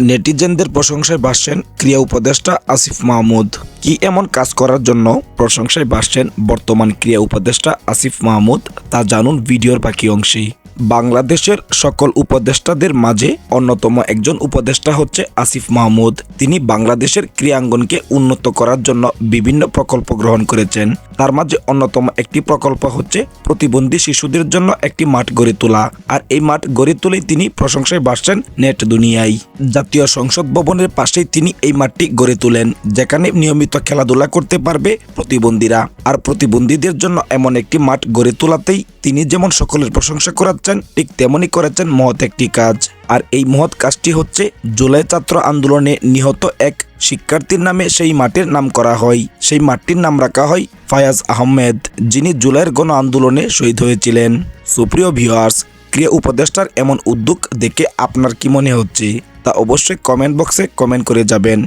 নেটিজেনদের প্রশংসায় ভাসছেন ক্রিয়া উপদেষ্টা আসিফ মাহমুদ। কি এমন কাজ করার জন্য প্রশংসায় ভাসছেন বর্তমান ক্রিয়া উপদেষ্টা আসিফ মাহমুদ, তা জানুন ভিডিওর বাকি অংশেই। বাংলাদেশের সকল উপদেষ্টাদের মাঝে অন্যতম একজন উপদেষ্টা হচ্ছে আসিফ মাহমুদ। তিনি বাংলাদেশের ক্রীড়াঙ্গনকে উন্নত করার জন্য বিভিন্ন প্রকল্প গ্রহণ করেছেন। তার মাঝে অন্যতম একটি প্রকল্প হচ্ছে প্রতিবন্ধী শিশুদের জন্য একটি মাঠ গড়ে তোলা। আর এই মাঠ গড়ে তুলেই তিনি প্রশংসায় ভাসছেন নেট দুনিয়ায়। জাতীয় সংসদ ভবনের পাশেই তিনি এই মাঠটি গড়ে তোলেন, যেখানে নিয়মিত খেলাধুলা করতে পারবে প্রতিবন্ধীরা। আর প্রতিবন্ধীদের জন্য এমন একটি মাঠ গড়ে তোলাতেই তিনি যেমন সকলের প্রশংসা করাচ্ছেন ঠিক তেমনই করেছেন মহৎ একটি কাজ। আর এই মহৎ কাজটি হচ্ছে জুলাই ছাত্র আন্দোলনে নিহত এক শিক্ষার্থীর নামে সেই মাঠের নাম করা হয়। সেই মাঠটির নাম রাখা হয় ফায়াজ আহমেদ, যিনি জুলাইয়ের গণ আন্দোলনে শহীদ হয়েছিলেন। সুপ্রিয় ভিউয়ার্স, ক্রিয়া উপদেষ্টার এমন উদ্যোগ দেখে আপনার কি মনে হচ্ছে? তা অবশ্যই কমেন্ট বক্সে কমেন্ট করে যাবেন।